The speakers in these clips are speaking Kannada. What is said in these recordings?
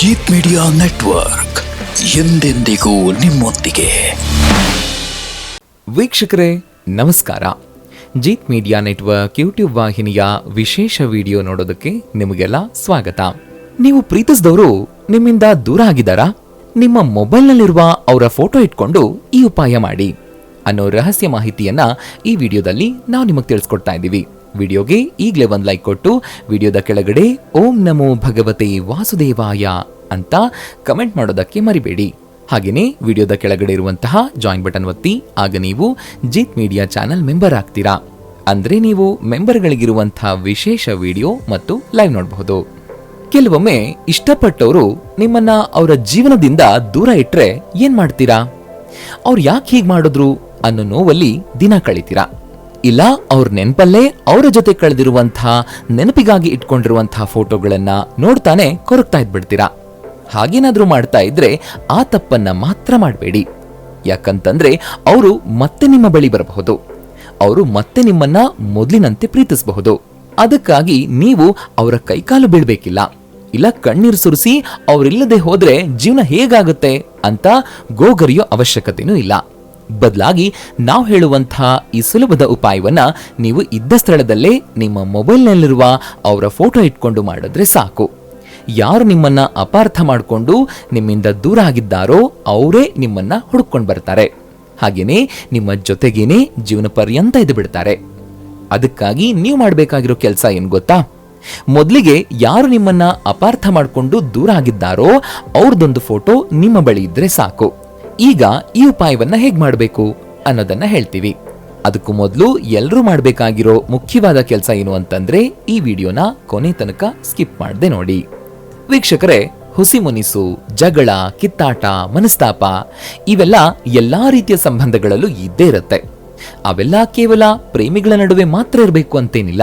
ಜೀತ್ ಮೀಡಿಯಾ ನೆಟ್ವರ್ಕ್ ಎಂದೆಂದಿಗೂ ನಿಮ್ಮೊಂದಿಗೆ. ವೀಕ್ಷಕರೇ, ನಮಸ್ಕಾರ. ಜೀತ್ ಮೀಡಿಯಾ ನೆಟ್ವರ್ಕ್ ಯೂಟ್ಯೂಬ್ ವಾಹಿನಿಯ ವಿಶೇಷ ವಿಡಿಯೋ ನೋಡೋದಕ್ಕೆ ನಿಮಗೆಲ್ಲ ಸ್ವಾಗತ. ನೀವು ಪ್ರೀತಿಸಿದವರು ನಿಮ್ಮಿಂದ ದೂರ ಆಗಿದ್ದಾರಾ? ನಿಮ್ಮ ಮೊಬೈಲ್ನಲ್ಲಿರುವ ಅವರ ಫೋಟೋ ಇಟ್ಕೊಂಡು ಈ ಉಪಾಯ ಮಾಡಿ. ಅನ್ನೋ ರಹಸ್ಯ ಮಾಹಿತಿಯನ್ನ ಈ ವಿಡಿಯೋದಲ್ಲಿ ನಾವು ನಿಮಗೆ ತಿಳಿಸ್ಕೊಡ್ತಾ ಇದ್ದೀವಿ. ವಿಡಿಯೋಗೆ ಈಗಲೇ ಒಂದು ಲೈಕ್ ಕೊಟ್ಟು, ವಿಡಿಯೋದ ಕೆಳಗಡೆ ಓಂ ನಮೋ ಭಗವತೆ ವಾಸುದೇವಾಯ ಅಂತ ಕಮೆಂಟ್ ಮಾಡೋದಕ್ಕೆ ಮರಿಬೇಡಿ. ಹಾಗೆಯೇ ವಿಡಿಯೋದ ಕೆಳಗಡೆ ಇರುವಂತಹ ಜಾಯಿನ್ ಬಟನ್ ಒತ್ತಿ, ಆಗ ನೀವು ಜೀತ್ ಮೀಡಿಯಾ ಚಾನೆಲ್ ಮೆಂಬರ್ ಆಗ್ತೀರಾ. ಅಂದ್ರೆ ನೀವು ಮೆಂಬರ್ಗಳಿಗಿರುವಂತಹ ವಿಶೇಷ ವಿಡಿಯೋ ಮತ್ತು ಲೈವ್ ನೋಡಬಹುದು. ಕೆಲವೊಮ್ಮೆ ಇಷ್ಟಪಟ್ಟವರು ನಿಮ್ಮನ್ನ ಅವರ ಜೀವನದಿಂದ ದೂರ ಇಟ್ಟರೆ ಏನ್ ಮಾಡ್ತೀರಾ? ಅವ್ರು ಯಾಕೆ ಹೀಗೆ ಮಾಡಿದ್ರು ಅನ್ನೋ ನೋವಲ್ಲಿ ದಿನ ಕಳಿತೀರಾ? ಇಲ್ಲ, ಅವ್ರ ನೆನಪಲ್ಲೇ ಅವರ ಜೊತೆ ಕಳೆದಿರುವಂತಹ ನೆನಪಿಗಾಗಿ ಇಟ್ಕೊಂಡಿರುವಂತಹ ಫೋಟೋಗಳನ್ನ ನೋಡ್ತಾನೆ ಕೊರಗ್ತಾ ಇದ್ಬಿಡ್ತೀರಾ? ಹಾಗೇನಾದ್ರೂ ಮಾಡ್ತಾ ಇದ್ರೆ ಆ ತಪ್ಪನ್ನ ಮಾತ್ರ ಮಾಡಬೇಡಿ. ಯಾಕಂತಂದ್ರೆ ಅವರು ಮತ್ತೆ ನಿಮ್ಮ ಬಳಿ ಬರಬಹುದು. ಅವರು ಮತ್ತೆ ನಿಮ್ಮನ್ನ ಮೊದಲಿನಂತೆ ಪ್ರೀತಿಸಬಹುದು. ಅದಕ್ಕಾಗಿ ನೀವು ಅವರ ಕೈಕಾಲು ಬೀಳ್ಬೇಕಿಲ್ಲ. ಇಲ್ಲ ಕಣ್ಣೀರು ಸುರಿಸಿ ಅವರಿಲ್ಲದೆ ಹೋದ್ರೆ ಜೀವನ ಹೇಗಾಗುತ್ತೆ ಅಂತ ಗೋಗರಿಯೋ ಅವಶ್ಯಕತೆನೂ ಇಲ್ಲ. ಬದಲಾಗಿ ನಾವು ಹೇಳುವಂತಹ ಈ ಸುಲಭದ ಉಪಾಯವನ್ನ ನೀವು ಇದ್ದ ಸ್ಥಳದಲ್ಲೇ ನಿಮ್ಮ ಮೊಬೈಲ್ನಲ್ಲಿರುವ ಅವರ ಫೋಟೋ ಇಟ್ಕೊಂಡು ಮಾಡಿದ್ರೆ ಸಾಕು. ಯಾರು ನಿಮ್ಮನ್ನ ಅಪಾರ್ಥ ಮಾಡಿಕೊಂಡು ನಿಮ್ಮಿಂದ ದೂರ ಆಗಿದ್ದಾರೋ ಅವರೇ ನಿಮ್ಮನ್ನ ಹುಡುಕೊಂಡು ಬರ್ತಾರೆ. ಹಾಗೇನೆ ನಿಮ್ಮ ಜೊತೆಗೇನೆ ಜೀವನ ಪರ್ಯಂತ ಇದ್ದು ಬಿಡ್ತಾರೆ. ಅದಕ್ಕಾಗಿ ನೀವು ಮಾಡಬೇಕಾಗಿರೋ ಕೆಲಸ ಏನು ಗೊತ್ತಾ? ಮೊದಲಿಗೆ ಯಾರು ನಿಮ್ಮನ್ನ ಅಪಾರ್ಥ ಮಾಡಿಕೊಂಡು ದೂರ ಆಗಿದ್ದಾರೋ ಅವ್ರದ್ದೊಂದು ಫೋಟೋ ನಿಮ್ಮ ಬಳಿ ಇದ್ರೆ ಸಾಕು. ಈಗ ಈ ಉಪಾಯವನ್ನ ಹೇಗೆ ಮಾಡಬೇಕು ಅನ್ನೋದನ್ನ ಹೇಳ್ತೀವಿ. ಅದಕ್ಕೂ ಮೊದಲು ಎಲ್ಲರೂ ಮಾಡಬೇಕಾಗಿರೋ ಮುಖ್ಯವಾದ ಕೆಲಸ ಏನು ಅಂತಂದ್ರೆ ಈ ವಿಡಿಯೋನ ಕೊನೆ ತನಕ ಸ್ಕಿಪ್ ಮಾಡದೆ ನೋಡಿ. ವೀಕ್ಷಕರೇ, ಹುಸಿ ಮುನಿಸು, ಜಗಳ, ಕಿತ್ತಾಟ, ಮನಸ್ತಾಪ, ಇವೆಲ್ಲ ಎಲ್ಲಾ ರೀತಿಯ ಸಂಬಂಧಗಳಲ್ಲೂ ಇದ್ದೇ ಇರುತ್ತೆ. ಅವೆಲ್ಲ ಕೇವಲ ಪ್ರೇಮಿಗಳ ನಡುವೆ ಮಾತ್ರ ಇರಬೇಕು ಅಂತೇನಿಲ್ಲ.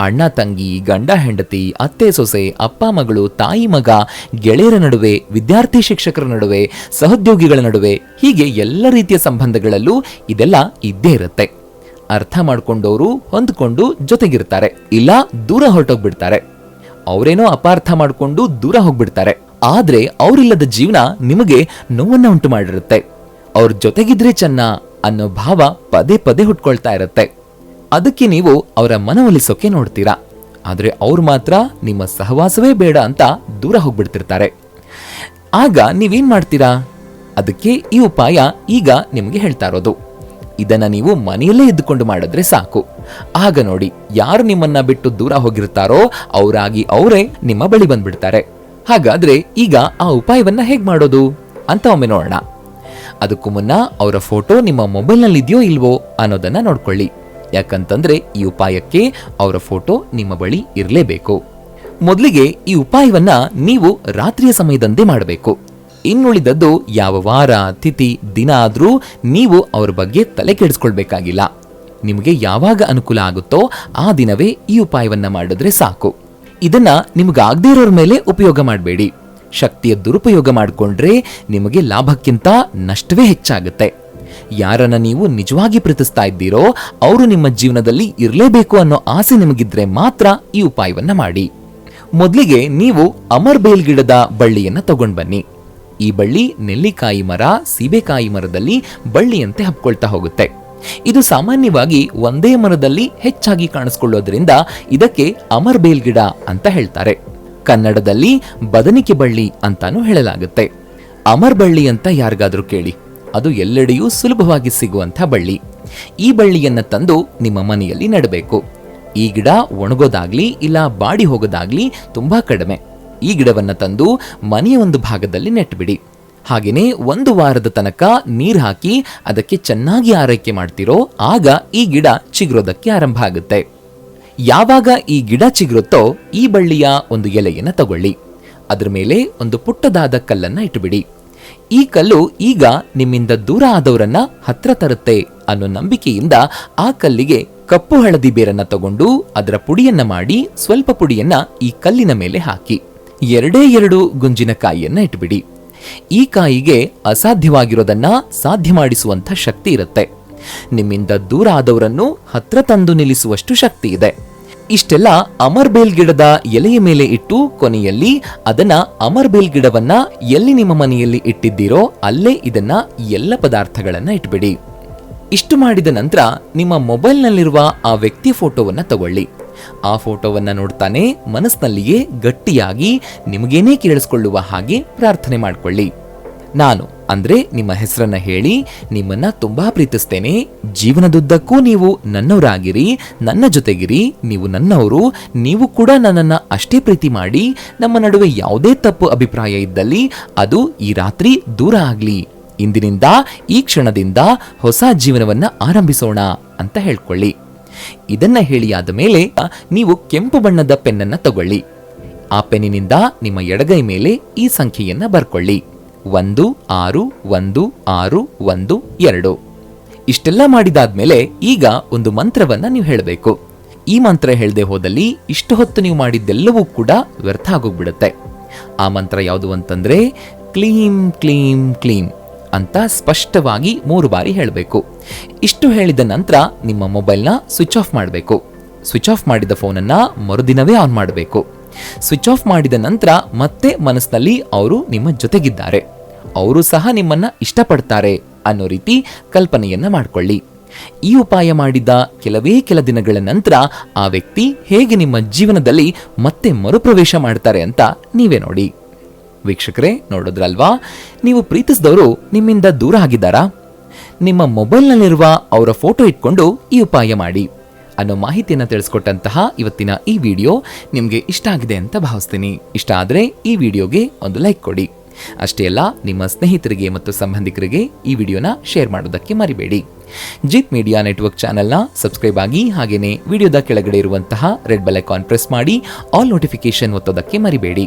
ಅಣ್ಣ, ತಂಗಿ, ಗಂಡ, ಹೆಂಡತಿ, ಅತ್ತೆ, ಸೊಸೆ, ಅಪ್ಪ, ಮಗಳು, ತಾಯಿ, ಮಗ, ಗೆಳೆಯರ ನಡುವೆ, ವಿದ್ಯಾರ್ಥಿ ಶಿಕ್ಷಕರ ನಡುವೆ, ಸಹೋದ್ಯೋಗಿಗಳ ನಡುವೆ, ಹೀಗೆ ಎಲ್ಲ ರೀತಿಯ ಸಂಬಂಧಗಳಲ್ಲೂ ಇದೆಲ್ಲ ಇದ್ದೇ ಇರುತ್ತೆ. ಅರ್ಥ ಮಾಡಿಕೊಂಡವರು ಹೊಂದ್ಕೊಂಡು ಜೊತೆಗಿರ್ತಾರೆ. ಇಲ್ಲ, ದೂರ ಹೊರಟೋಗ್ಬಿಡ್ತಾರೆ. ಅವರೇನೋ ಅಪಾರ್ಥ ಮಾಡಿಕೊಂಡು ದೂರ ಹೋಗ್ಬಿಡ್ತಾರೆ. ಆದ್ರೆ ಅವರಿಲ್ಲದ ಜೀವನ ನಿಮಗೆ ನೋವನ್ನ ಉಂಟು ಮಾಡಿರುತ್ತೆ. ಅವ್ರ ಜೊತೆಗಿದ್ರೆ ಚೆನ್ನ ಅನ್ನೋ ಭಾವ ಪದೇ ಪದೇ ಹುಟ್ಕೊಳ್ತಾ ಇರುತ್ತೆ. ಅದಕ್ಕೆ ನೀವು ಅವರ ಮನವೊಲಿಸೋಕೆ ನೋಡ್ತೀರಾ. ಆದ್ರೆ ಅವ್ರು ಮಾತ್ರ ನಿಮ್ಮ ಸಹವಾಸವೇ ಬೇಡ ಅಂತ ದೂರ ಹೋಗ್ಬಿಡ್ತಿರ್ತಾರೆ. ಆಗ ನೀವೇನ್ ಮಾಡ್ತೀರಾ? ಅದಕ್ಕೆ ಈ ಉಪಾಯ ಈಗ ನಿಮಗೆ ಹೇಳ್ತಾ ಇರೋದು. ಇದನ್ನ ನೀವು ಮನೆಯಲ್ಲೇ ಇದ್ದುಕೊಂಡು ಮಾಡಿದ್ರೆ ಸಾಕು. ಆಗ ನೋಡಿ, ಯಾರು ನಿಮ್ಮನ್ನ ಬಿಟ್ಟು ದೂರ ಹೋಗಿರ್ತಾರೋ ಅವರಾಗಿ ಅವರೇ ನಿಮ್ಮ ಬಳಿ ಬಂದ್ಬಿಡ್ತಾರೆ. ಹಾಗಾದ್ರೆ ಈಗ ಆ ಉಪಾಯವನ್ನ ಹೇಗ್ ಮಾಡೋದು? ಅಂತ ಒಮ್ಮೆ ನೋಡೋಣ. ಅದಕ್ಕೂ ಮುನ್ನ ಅವರ ಫೋಟೋ ನಿಮ್ಮ ಮೊಬೈಲ್ನಲ್ಲಿ ಇದೆಯೋ ಇಲ್ವೋ ಅನ್ನೋದನ್ನ ನೋಡ್ಕೊಳ್ಳಿ. ಯಾಕಂತಂದ್ರೆ ಈ ಉಪಾಯಕ್ಕೆ ಅವರ ಫೋಟೋ ನಿಮ್ಮ ಬಳಿ ಇರಲೇಬೇಕು. ಮೊದಲಿಗೆ ಈ ಉಪಾಯವನ್ನ ನೀವು ರಾತ್ರಿಯ ಸಮಯದಂದೇ ಮಾಡಬೇಕು. ಇನ್ನುಳಿದದ್ದು ಯಾವ ವಾರ, ತಿಥಿ, ದಿನ ಆದ್ರೂ ನೀವು ಅವ್ರ ಬಗ್ಗೆ ತಲೆ ಕೆಡಿಸ್ಕೊಳ್ಬೇಕಾಗಿಲ್ಲ. ನಿಮಗೆ ಯಾವಾಗ ಅನುಕೂಲ ಆಗುತ್ತೋ ಆ ದಿನವೇ ಈ ಉಪಾಯವನ್ನ ಮಾಡಿದ್ರೆ ಸಾಕು. ಇದನ್ನ ನಿಮಗಾಗದೇ ಇರೋರ ಮೇಲೆ ಉಪಯೋಗ ಮಾಡಬೇಡಿ. ಶಕ್ತಿಯ ದುರುಪಯೋಗ ಮಾಡಿಕೊಂಡ್ರೆ ನಿಮಗೆ ಲಾಭಕ್ಕಿಂತ ನಷ್ಟವೇ ಹೆಚ್ಚಾಗುತ್ತೆ. ಯಾರನ್ನ ನೀವು ನಿಜವಾಗಿ ಪ್ರೀತಿಸ್ತಾ ಇದ್ದೀರೋ ಅವರು ನಿಮ್ಮ ಜೀವನದಲ್ಲಿ ಇರಲೇಬೇಕು ಅನ್ನೋ ಆಸೆ ನಿಮಗಿದ್ರೆ ಮಾತ್ರ ಈ ಉಪಾಯವನ್ನ ಮಾಡಿ. ಮೊದಲಿಗೆ ನೀವು ಅಮರ್ ಬೇಲ್ ಗಿಡದ ಬಳ್ಳಿಯನ್ನ ತಗೊಂಡ್ ಬನ್ನಿ. ಈ ಬಳ್ಳಿ ನೆಲ್ಲಿಕಾಯಿ ಮರ, ಸೀಬೆಕಾಯಿ ಮರದಲ್ಲಿ ಬಳ್ಳಿಯಂತೆ ಹಬ್ಕೊಳ್ತಾ ಹೋಗುತ್ತೆ. ಇದು ಸಾಮಾನ್ಯವಾಗಿ ಒಂದೇ ಮರದಲ್ಲಿ ಹೆಚ್ಚಾಗಿ ಕಾಣಿಸ್ಕೊಳ್ಳೋದ್ರಿಂದ ಇದಕ್ಕೆ ಅಮರ್ಬೇಲ್ ಗಿಡ ಅಂತ ಹೇಳ್ತಾರೆ. ಕನ್ನಡದಲ್ಲಿ ಬದನಿಕೆ ಬಳ್ಳಿ ಅಂತಾನೂ ಹೇಳಲಾಗುತ್ತೆ. ಅಮರ್ ಬಳ್ಳಿ ಅಂತ ಯಾರಿಗಾದ್ರೂ ಕೇಳಿ. ಅದು ಎಲ್ಲೆಡೆಯೂ ಸುಲಭವಾಗಿ ಸಿಗುವಂಥ ಬಳ್ಳಿ. ಈ ಬಳ್ಳಿಯನ್ನು ತಂದು ನಿಮ್ಮ ಮನೆಯಲ್ಲಿ ನೆಡಬೇಕು. ಈ ಗಿಡ ಒಣಗೋದಾಗ್ಲಿ ಇಲ್ಲ ಬಾಡಿ ಹೋಗೋದಾಗ್ಲಿ ತುಂಬಾ ಕಡಿಮೆ. ಈ ಗಿಡವನ್ನು ತಂದು ಮನೆಯ ಒಂದು ಭಾಗದಲ್ಲಿ ನೆಟ್ಬಿಡಿ. ಹಾಗೆಯೇ ಒಂದು ವಾರದ ತನಕ ನೀರು ಹಾಕಿ ಅದಕ್ಕೆ ಚೆನ್ನಾಗಿ ಆರೈಕೆ ಮಾಡ್ತಿರೋ, ಆಗ ಈ ಗಿಡ ಚಿಗುರೋದಕ್ಕೆ ಆರಂಭ ಆಗುತ್ತೆ. ಯಾವಾಗ ಈ ಗಿಡ ಚಿಗುರುತ್ತೋ ಈ ಬಳ್ಳಿಯ ಒಂದು ಎಲೆಯನ್ನು ತಗೊಳ್ಳಿ. ಅದರ ಮೇಲೆ ಒಂದು ಪುಟ್ಟದಾದ ಕಲ್ಲನ್ನ ಇಟ್ಟುಬಿಡಿ. ಈ ಕಲ್ಲು ಈಗ ನಿಮ್ಮಿಂದ ದೂರ ಆದವರನ್ನ ಹತ್ರ ತರುತ್ತೆ ಅನ್ನೋ ನಂಬಿಕೆಯಿಂದ ಆ ಕಲ್ಲಿಗೆ ಕಪ್ಪು ಹಳದಿ ಬೇರನ್ನ ತಗೊಂಡು ಅದರ ಪುಡಿಯನ್ನ ಮಾಡಿ ಸ್ವಲ್ಪ ಪುಡಿಯನ್ನ ಈ ಕಲ್ಲಿನ ಮೇಲೆ ಹಾಕಿ. ಎರಡೇ ಎರಡು ಗುಂಜಿನ ಕಾಯಿಯನ್ನ ಇಟ್ಬಿಡಿ. ಈ ಕಾಯಿಗೆ ಅಸಾಧ್ಯವಾಗಿರೋದನ್ನ ಸಾಧ್ಯ ಮಾಡಿಸುವಂಥ ಶಕ್ತಿ ಇರುತ್ತೆ. ನಿಮ್ಮಿಂದ ದೂರ ಆದವರನ್ನು ಹತ್ರ ತಂದು ನಿಲ್ಲಿಸುವಷ್ಟು ಶಕ್ತಿ ಇದೆ. ಇಷ್ಟೆಲ್ಲ ಅಮರ್ಬೇಲ್ ಗಿಡದ ಎಲೆಯ ಮೇಲೆ ಇಟ್ಟು ಕೊನೆಯಲ್ಲಿ ಅದನ್ನ ಅಮರ್ಬೇಲ್ ಗಿಡವನ್ನ ಎಲ್ಲಿ ನಿಮ್ಮ ಮನೆಯಲ್ಲಿ ಇಟ್ಟಿದ್ದೀರೋ ಅಲ್ಲೇ ಇದನ್ನ ಎಲ್ಲ ಪದಾರ್ಥಗಳನ್ನ ಇಟ್ಬಿಡಿ. ಇಷ್ಟು ಮಾಡಿದ ನಂತರ ನಿಮ್ಮ ಮೊಬೈಲ್ನಲ್ಲಿರುವ ಆ ವ್ಯಕ್ತಿ ಫೋಟೋವನ್ನು ತಗೊಳ್ಳಿ. ಆ ಫೋಟೋವನ್ನು ನೋಡ್ತಾನೆ ಮನಸ್ಸಿನಲ್ಲಿಯೇ ಗಟ್ಟಿಯಾಗಿ ನಿಮಗೇನೇ ಕೇಳಿಸ್ಕೊಳ್ಳುವ ಹಾಗೆ ಪ್ರಾರ್ಥನೆ ಮಾಡ್ಕೊಳ್ಳಿ. ನಾನು ಅಂದ್ರೆ ನಿಮ್ಮ ಹೆಸರನ್ನ ಹೇಳಿ ನಿಮ್ಮನ್ನ ತುಂಬಾ ಪ್ರೀತಿಸ್ತೇನೆ. ಜೀವನದುದ್ದಕ್ಕೂ ನೀವು ನನ್ನವರಾಗಿರಿ, ನನ್ನ ಜೊತೆಗಿರಿ, ನೀವು ನನ್ನವರು, ನೀವು ಕೂಡ ನನ್ನನ್ನ ಅಷ್ಟೇ ಪ್ರೀತಿ ಮಾಡಿ ನಮ್ಮ ನಡುವೆ ಯಾವುದೇ ತಪ್ಪು ಅಭಿಪ್ರಾಯ ಇದ್ದಲ್ಲಿ ಅದು ಈ ರಾತ್ರಿ ದೂರ ಆಗಲಿ. ಇಂದಿನಿಂದ ಈ ಕ್ಷಣದಿಂದ ಹೊಸ ಜೀವನವನ್ನ ಆರಂಭಿಸೋಣ ಅಂತ ಹೇಳ್ಕೊಳ್ಳಿ. ಇದನ್ನ ಹೇಳಿಯಾದ ಮೇಲೆ ನೀವು ಕೆಂಪು ಬಣ್ಣದ ಪೆನ್ನನ್ನು ತಗೊಳ್ಳಿ. ಆ ಪೆನ್ನಿನಿಂದ ನಿಮ್ಮ ಎಡಗೈ ಮೇಲೆ ಈ ಸಂಖ್ಯೆಯನ್ನ ಬರ್ಕೊಳ್ಳಿ. ಒಂದು, ಆರು ಒಂದು ಆರು, ಒಂದು, ಎರಡು. ಇಷ್ಟೆಲ್ಲ ಮಾಡಿದಾದ್ಮೇಲೆ ಈಗ ಒಂದು ಮಂತ್ರವನ್ನ ನೀವು ಹೇಳಬೇಕು. ಈ ಮಂತ್ರ ಹೇಳದೆ ಹೋದಲ್ಲಿ ಇಷ್ಟು ಹೊತ್ತು ನೀವು ಮಾಡಿದ್ದೆಲ್ಲವೂ ಕೂಡ ವ್ಯರ್ಥ ಆಗೋಗ್ಬಿಡುತ್ತೆ. ಆ ಮಂತ್ರ ಯಾವುದು ಅಂತಂದ್ರೆ, ಕ್ಲೀಂ ಕ್ಲೀಂ ಕ್ಲೀಂ. ಅಂತ ಸ್ಪಷ್ಟವಾಗಿ ಮೂರು ಬಾರಿ ಹೇಳಬೇಕು. ಇಷ್ಟು ಹೇಳಿದ ನಂತರ ನಿಮ್ಮ ಮೊಬೈಲ್ನ ಸ್ವಿಚ್ ಆಫ್ ಮಾಡಬೇಕು. ಸ್ವಿಚ್ ಆಫ್ ಮಾಡಿದ ಫೋನನ್ನು ಮರುದಿನವೇ ಆನ್ ಮಾಡಬೇಕು. ಸ್ವಿಚ್ ಆಫ್ ಮಾಡಿದ ನಂತರ ಮತ್ತೆ ಮನಸ್ಸಿನಲ್ಲಿ ಅವರು ನಿಮ್ಮ ಜೊತೆಗಿದ್ದಾರೆ. ಅವರು ಸಹ ನಿಮ್ಮನ್ನು ಇಷ್ಟಪಡ್ತಾರೆ ಅನ್ನೋ ರೀತಿ ಕಲ್ಪನೆಯನ್ನು ಮಾಡಿಕೊಳ್ಳಿ. ಈ ಉಪಾಯ ಮಾಡಿದ ಕೆಲವೇ ಕೆಲ ದಿನಗಳ ನಂತರ ಆ ವ್ಯಕ್ತಿ ಹೇಗೆ ನಿಮ್ಮ ಜೀವನದಲ್ಲಿ ಮತ್ತೆ ಮರುಪ್ರವೇಶ ಮಾಡ್ತಾರೆ ಅಂತ ನೀವೇ ನೋಡಿ. ವೀಕ್ಷಕರೇ, ನೋಡಿದ್ರಲ್ವಾ? ನೀವು ಪ್ರೀತಿಸಿದವರು ನಿಮ್ಮಿಂದ ದೂರ ಆಗಿದ್ದಾರಾ? ನಿಮ್ಮ ಮೊಬೈಲ್ನಲ್ಲಿರುವ ಅವರ ಫೋಟೋ ಇಟ್ಕೊಂಡು ಈ ಉಪಾಯ ಮಾಡಿ. ಅನ್ನೋ ಮಾಹಿತಿಯನ್ನು ತಿಳಿಸ್ಕೊಟ್ಟಂತಹ ಇವತ್ತಿನ ಈ ವಿಡಿಯೋ ನಿಮಗೆ ಇಷ್ಟ ಆಗಿದೆ ಅಂತ ಭಾವಿಸ್ತೀನಿ. ಇಷ್ಟ ಆದರೆ ಈ ವಿಡಿಯೋಗೆ ಒಂದು ಲೈಕ್ ಕೊಡಿ. ಅಷ್ಟೇ ಅಲ್ಲ, ನಿಮ್ಮ ಸ್ನೇಹಿತರಿಗೆ ಮತ್ತು ಸಂಬಂಧಿಕರಿಗೆ ಈ ವಿಡಿಯೋನ ಶೇರ್ ಮಾಡೋದಕ್ಕೆ ಮರಿಬೇಡಿ. ಜಿತ್ ಮೀಡಿಯಾ ನೆಟ್ವರ್ಕ್ ಚಾನೆಲ್ನ ಸಬ್ಸ್ಕ್ರೈಬ್ ಆಗಿ ಹಾಗೆಯೇ ವಿಡಿಯೋದ ಕೆಳಗಡೆ ಇರುವಂತಹ ರೆಡ್ ಬೆಲ್ ಐಕಾನ್ ಪ್ರೆಸ್ ಮಾಡಿ, ಆಲ್ ನೋಟಿಫಿಕೇಶನ್ ಒತ್ತೋದಕ್ಕೆ ಮರಿಬೇಡಿ.